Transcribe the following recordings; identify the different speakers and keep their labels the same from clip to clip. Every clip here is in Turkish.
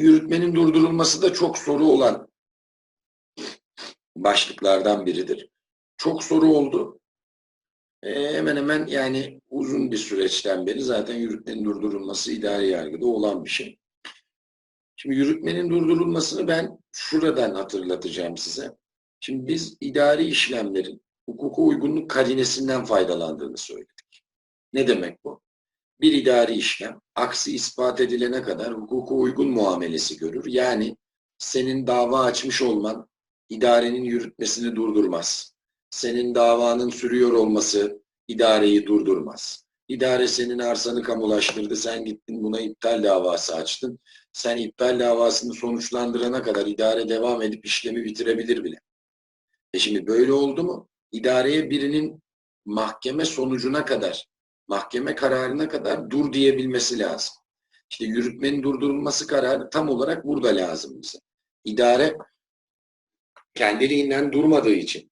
Speaker 1: yürütmenin durdurulması da çok soru olan başlıklardan biridir. Çok soru oldu. E, hemen hemen yani uzun bir süreçten beri zaten yürütmenin durdurulması idari yargıda olan bir şey. Şimdi yürütmenin durdurulmasını ben şuradan hatırlatacağım size. Şimdi biz idari işlemlerin hukuka uygunluk karinesinden faydalandığını söyledik. Ne demek bu? Bir idari işlem aksi ispat edilene kadar hukuka uygun muamelesi görür. Yani senin dava açmış olman idarenin yürütmesini durdurmaz. Senin davanın sürüyor olması idareyi durdurmaz. İdare senin arsanı kamulaştırdı, sen gittin buna iptal davası açtın. Sen iptal davasını sonuçlandırana kadar idare devam edip işlemi bitirebilir bile. E şimdi böyle oldu mu? İdareye birinin mahkeme sonucuna kadar, mahkeme kararına kadar dur diyebilmesi lazım. İşte yürütmenin durdurulması kararı tam olarak burada lazım bize. İdare kendiliğinden durmadığı için,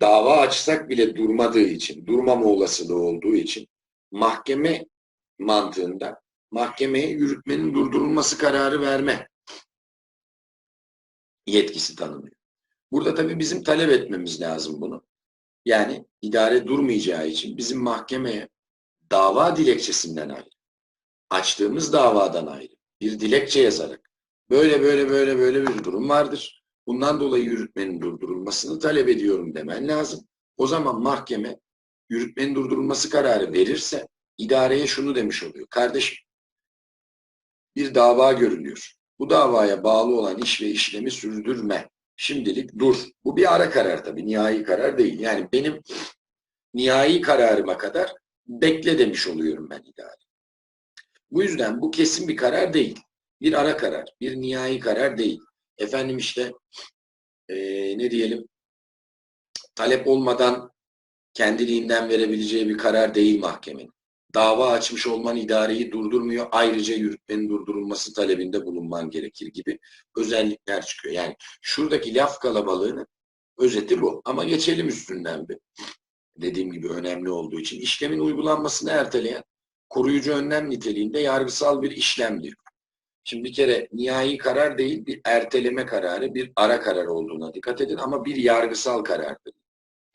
Speaker 1: dava açsak bile durmadığı için, durmama olasılığı olduğu için mahkeme mantığında mahkemeye yürütmenin durdurulması kararı verme yetkisi tanınıyor. Burada tabii bizim talep etmemiz lazım bunu. Yani idare durmayacağı için bizim mahkemeye dava dilekçesinden ayrı, açtığımız davadan ayrı bir dilekçe yazarak böyle böyle böyle böyle bir durum vardır. Bundan dolayı yürütmenin durdurulmasını talep ediyorum demen lazım. O zaman mahkeme yürütmenin durdurulması kararı verirse idareye şunu demiş oluyor. Kardeşim bir dava görülüyor. Bu davaya bağlı olan iş ve işlemi sürdürme. Şimdilik dur. Bu bir ara karar tabii. Nihai karar değil. Yani benim nihai kararıma kadar bekle demiş oluyorum ben idare. Bu yüzden bu kesin bir karar değil. Bir ara karar, bir nihai karar değil. Efendim işte e, ne diyelim talep olmadan kendiliğinden verebileceği bir karar değil mahkemenin. Dava açmış olman idareyi durdurmuyor. Ayrıca yürütmenin durdurulması talebinde bulunman gerekir gibi özellikler çıkıyor. Yani şuradaki laf kalabalığının özeti bu. Ama geçelim üstünden bir. Dediğim gibi önemli olduğu için işlemin uygulanmasını erteleyen koruyucu önlem niteliğinde yargısal bir işlem diyor. Şimdi bir kere nihai karar değil bir erteleme kararı, bir ara karar olduğuna dikkat edin ama bir yargısal karardır.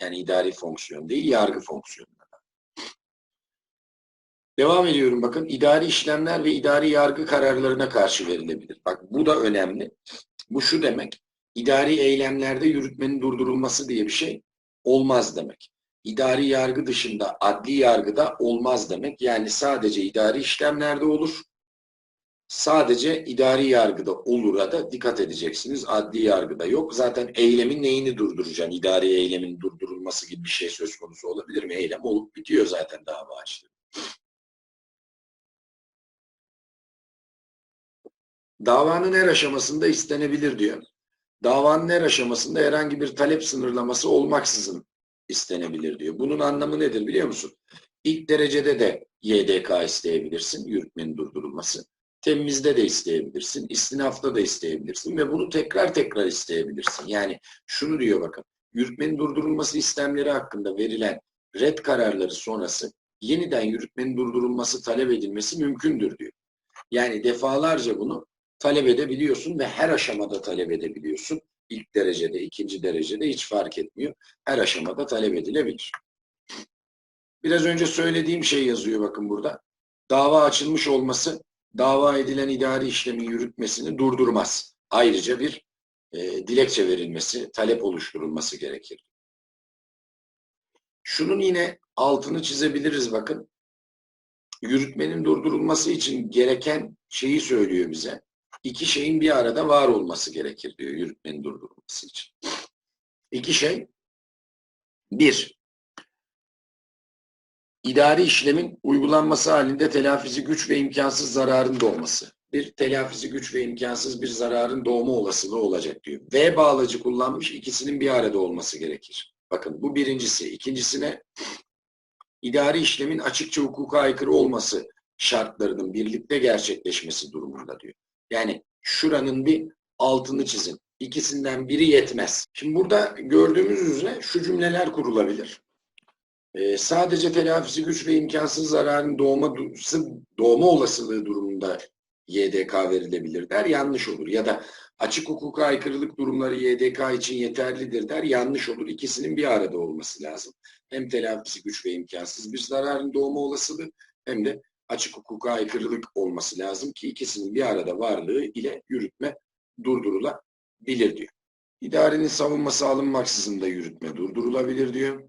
Speaker 1: Yani idari fonksiyon değil, yargı fonksiyonu. Devam ediyorum bakın. idari işlemler ve idari yargı kararlarına karşı verilebilir. Bak bu da önemli. Bu şu demek. idari eylemlerde yürütmenin durdurulması diye bir şey olmaz demek. İdari yargı dışında adli yargıda olmaz demek. Yani sadece idari işlemlerde olur. Sadece idari yargıda olur'a da dikkat edeceksiniz. Adli yargıda yok. Zaten eylemin neyini durduracaksın? İdari eylemin durdurulması gibi bir şey söz konusu olabilir mi? Eylem olup bitiyor zaten dava açtı. Davanın her aşamasında istenebilir diyor. Davanın her aşamasında herhangi bir talep sınırlaması olmaksızın istenebilir diyor. Bunun anlamı nedir biliyor musun? İlk derecede de YDK isteyebilirsin, yürütmenin durdurulması. Temizde de isteyebilirsin, istinafta da isteyebilirsin ve bunu tekrar tekrar isteyebilirsin. Yani şunu diyor bakın, yürütmenin durdurulması istemleri hakkında verilen red kararları sonrası yeniden yürütmenin durdurulması talep edilmesi mümkündür diyor. Yani defalarca bunu talep edebiliyorsun ve her aşamada talep edebiliyorsun. İlk derecede, ikinci derecede hiç fark etmiyor. Her aşamada talep edilebilir. Biraz önce söylediğim şey yazıyor bakın burada. Dava açılmış olması dava edilen idari işlemin yürütmesini durdurmaz. Ayrıca bir e, dilekçe verilmesi, talep oluşturulması gerekir. Şunun yine altını çizebiliriz bakın. Yürütmenin durdurulması için gereken şeyi söylüyor bize iki şeyin bir arada var olması gerekir diyor yürütmenin durdurulması için. İki şey. Bir, idari işlemin uygulanması halinde telafisi güç ve imkansız zararın doğması. Bir telafisi güç ve imkansız bir zararın doğma olasılığı olacak diyor. V bağlacı kullanmış ikisinin bir arada olması gerekir. Bakın bu birincisi. İkincisine idari işlemin açıkça hukuka aykırı olması şartlarının birlikte gerçekleşmesi durumunda diyor. Yani şuranın bir altını çizin. İkisinden biri yetmez. Şimdi burada gördüğümüz üzere şu cümleler kurulabilir. Ee, sadece telafisi güç ve imkansız zararın doğma, doğma olasılığı durumunda YDK verilebilir der, yanlış olur. Ya da açık hukuka aykırılık durumları YDK için yeterlidir der, yanlış olur. İkisinin bir arada olması lazım. Hem telafisi güç ve imkansız bir zararın doğma olasılığı hem de açık hukuka aykırılık olması lazım ki ikisinin bir arada varlığı ile yürütme durdurulabilir diyor. İdarenin savunması alınmaksızın da yürütme durdurulabilir diyor.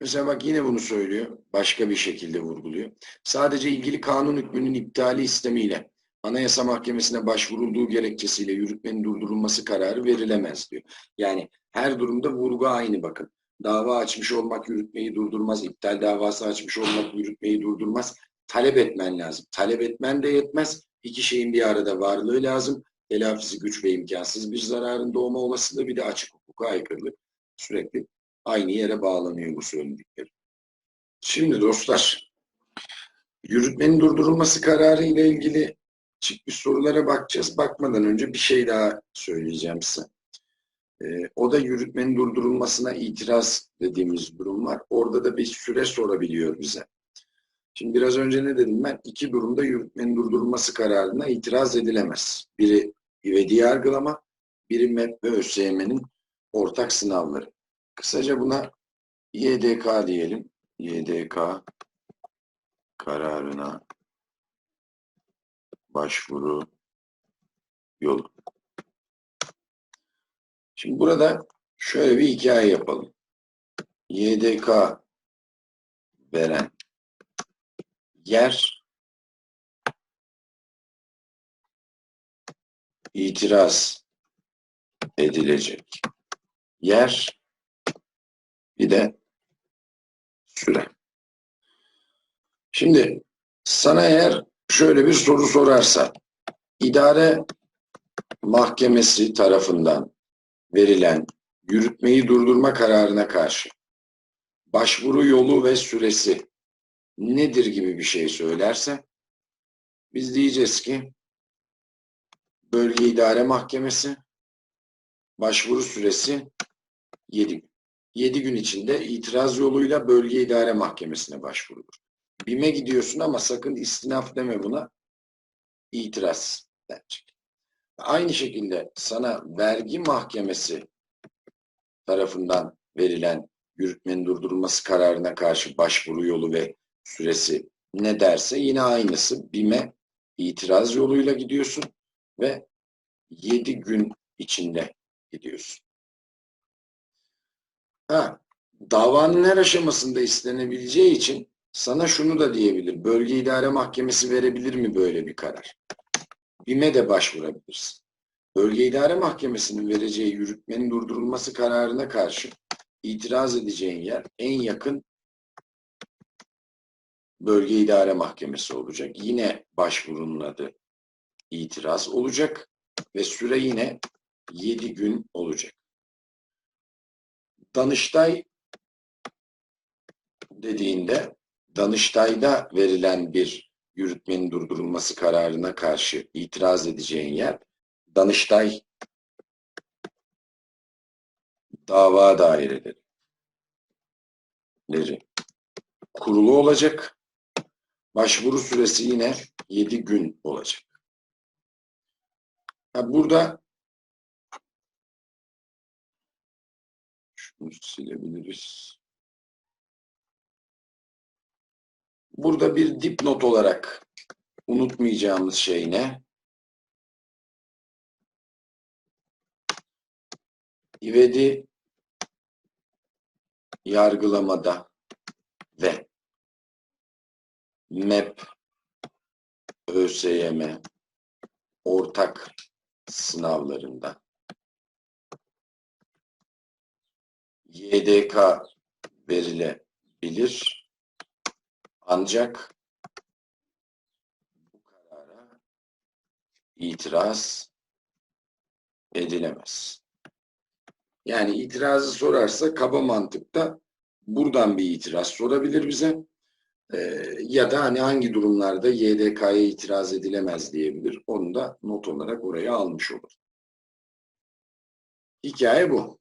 Speaker 1: Mesela bak yine bunu söylüyor. Başka bir şekilde vurguluyor. Sadece ilgili kanun hükmünün iptali istemiyle Anayasa Mahkemesi'ne başvurulduğu gerekçesiyle yürütmenin durdurulması kararı verilemez diyor. Yani her durumda vurgu aynı bakın. Dava açmış olmak yürütmeyi durdurmaz. İptal davası açmış olmak yürütmeyi durdurmaz. Talep etmen lazım. Talep etmen de yetmez. İki şeyin bir arada varlığı lazım. Telafisi güç ve imkansız bir zararın doğma olasılığı bir de açık hukuka aykırılık. Sürekli aynı yere bağlanıyor bu söyledikleri. Şimdi dostlar, yürütmenin durdurulması kararı ile ilgili çıkmış sorulara bakacağız. Bakmadan önce bir şey daha söyleyeceğim size. Ee, o da yürütmenin durdurulmasına itiraz dediğimiz durum var. Orada da bir süre sorabiliyor bize. Şimdi biraz önce ne dedim ben? İki durumda yürütmenin durdurulması kararına itiraz edilemez. Biri ivedi yargılama, biri MEP ve ÖSYM'nin ortak sınavları. Kısaca buna YDK diyelim. YDK kararına başvuru yolu. Şimdi burada şöyle bir hikaye yapalım. YDK veren yer itiraz edilecek yer bir de süre. Şimdi sana eğer şöyle bir soru sorarsa idare mahkemesi tarafından verilen yürütmeyi durdurma kararına karşı başvuru yolu ve süresi nedir gibi bir şey söylerse biz diyeceğiz ki bölge idare mahkemesi başvuru süresi 7 gün. 7 gün içinde itiraz yoluyla bölge idare mahkemesine başvurulur. BİM'e gidiyorsun ama sakın istinaf deme buna. İtiraz denecek. Aynı şekilde sana vergi mahkemesi tarafından verilen yürütmenin durdurulması kararına karşı başvuru yolu ve süresi ne derse yine aynısı. BİM'e itiraz yoluyla gidiyorsun ve 7 gün içinde gidiyorsun. Ha, davanın her aşamasında istenebileceği için sana şunu da diyebilir. Bölge İdare Mahkemesi verebilir mi böyle bir karar? BİM'e de başvurabilirsin. Bölge İdare Mahkemesi'nin vereceği yürütmenin durdurulması kararına karşı itiraz edeceğin yer en yakın Bölge İdare Mahkemesi olacak. Yine başvurunun adı itiraz olacak ve süre yine 7 gün olacak. Danıştay dediğinde Danıştay'da verilen bir yürütmenin durdurulması kararına karşı itiraz edeceğin yer Danıştay dava daireleri kurulu olacak. Başvuru süresi yine 7 gün olacak. Ha burada şunu silebiliriz. Burada bir dipnot olarak unutmayacağımız şey ne? İvedi yargılamada ve MEP ÖSYM ortak sınavlarında YDK verilebilir ancak bu karara itiraz edilemez. Yani itirazı sorarsa kaba mantıkta buradan bir itiraz sorabilir bize. Ee, ya da hani hangi durumlarda YDK'ya itiraz edilemez diyebilir. Onu da not olarak oraya almış olur. Hikaye bu.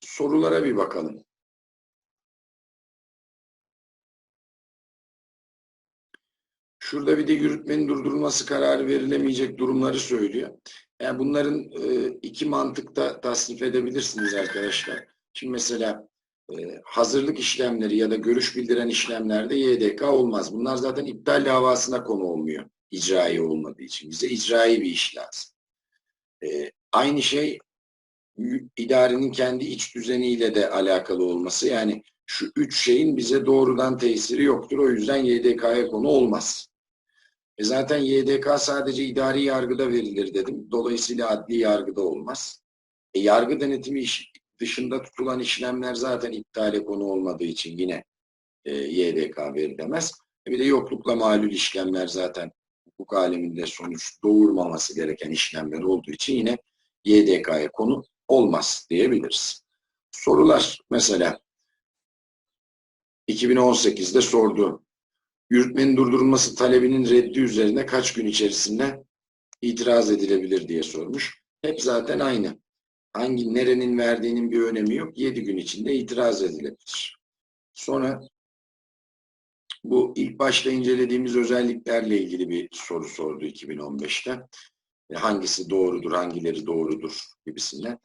Speaker 1: Sorulara bir bakalım. Şurada bir de yürütmenin durdurulması kararı verilemeyecek durumları söylüyor. Yani bunların e, iki mantıkta tasnif edebilirsiniz arkadaşlar. Şimdi mesela e, hazırlık işlemleri ya da görüş bildiren işlemlerde YDK olmaz. Bunlar zaten iptal davasına konu olmuyor. İcrai olmadığı için. Bize icrai bir iş lazım. E, aynı şey idarenin kendi iç düzeniyle de alakalı olması. Yani şu üç şeyin bize doğrudan tesiri yoktur. O yüzden YDK'ya konu olmaz. E zaten YDK sadece idari yargıda verilir dedim. Dolayısıyla adli yargıda olmaz. E yargı denetimi iş, dışında tutulan işlemler zaten iptale konu olmadığı için yine e, YDK verilemez. E bir de yoklukla malul işlemler zaten hukuk aleminde sonuç doğurmaması gereken işlemler olduğu için yine YDK'ya konu olmaz diyebiliriz. Sorular mesela 2018'de sordu. Yürütmenin durdurulması talebinin reddi üzerine kaç gün içerisinde itiraz edilebilir diye sormuş. Hep zaten aynı. Hangi nerenin verdiğinin bir önemi yok. 7 gün içinde itiraz edilebilir. Sonra bu ilk başta incelediğimiz özelliklerle ilgili bir soru sordu 2015'te. Hangisi doğrudur, hangileri doğrudur gibisinden.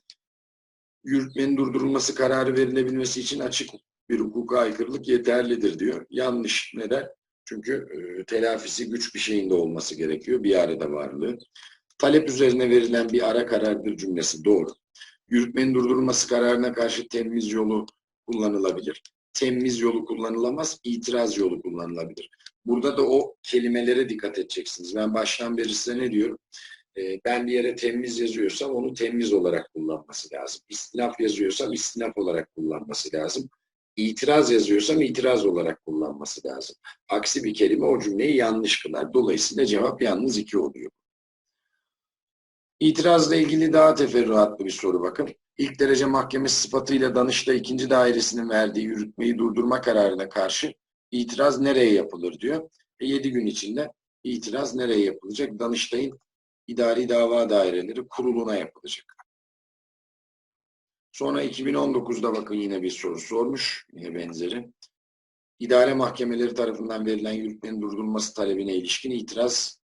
Speaker 1: Yürütmenin durdurulması kararı verilebilmesi için açık bir hukuka aykırılık yeterlidir diyor. Yanlış. Neden? Çünkü e, telafisi güç bir şeyinde olması gerekiyor. Bir arada varlığı. Talep üzerine verilen bir ara karardır cümlesi doğru. Yürütmenin durdurulması kararına karşı temiz yolu kullanılabilir. Temiz yolu kullanılamaz, itiraz yolu kullanılabilir. Burada da o kelimelere dikkat edeceksiniz. Ben baştan beri size ne diyorum? E, ben bir yere temiz yazıyorsam onu temiz olarak kullanması lazım. İstinaf yazıyorsam istinaf olarak kullanması lazım. İtiraz yazıyorsam itiraz olarak kullanması lazım. Aksi bir kelime o cümleyi yanlış kılar. Dolayısıyla cevap yalnız iki oluyor. İtirazla ilgili daha teferruatlı bir soru bakın. İlk derece mahkemesi sıfatıyla Danıştay ikinci dairesinin verdiği yürütmeyi durdurma kararına karşı itiraz nereye yapılır diyor. E, 7 gün içinde itiraz nereye yapılacak? Danıştay'ın idari dava daireleri kuruluna yapılacak. Sonra 2019'da bakın yine bir soru sormuş. Yine benzeri. İdare mahkemeleri tarafından verilen yürütmenin durdurulması talebine ilişkin itiraz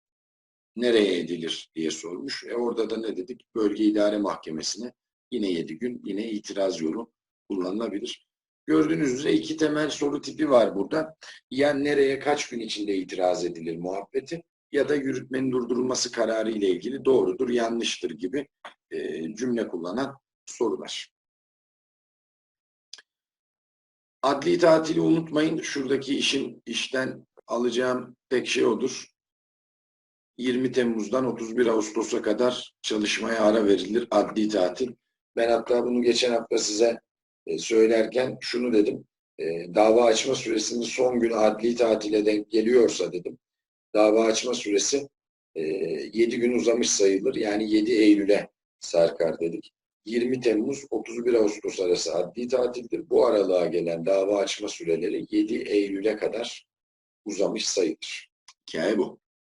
Speaker 1: nereye edilir diye sormuş. E orada da ne dedik? Bölge idare mahkemesine yine 7 gün yine itiraz yolu kullanılabilir. Gördüğünüz üzere iki temel soru tipi var burada. Ya nereye kaç gün içinde itiraz edilir muhabbeti ya da yürütmenin durdurulması kararı ile ilgili doğrudur, yanlıştır gibi e, cümle kullanan sorular. Adli tatili unutmayın. Şuradaki işin işten alacağım tek şey odur. 20 Temmuz'dan 31 Ağustos'a kadar çalışmaya ara verilir adli tatil. Ben hatta bunu geçen hafta size e, söylerken şunu dedim. E, dava açma süresinin son günü adli tatile denk geliyorsa dedim. Dava açma süresi 7 e, gün uzamış sayılır. Yani 7 Eylül'e sarkar dedik. 20 Temmuz 31 Ağustos arası adli tatildir. Bu aralığa gelen dava açma süreleri 7 Eylül'e kadar uzamış sayılır. Hikaye bu.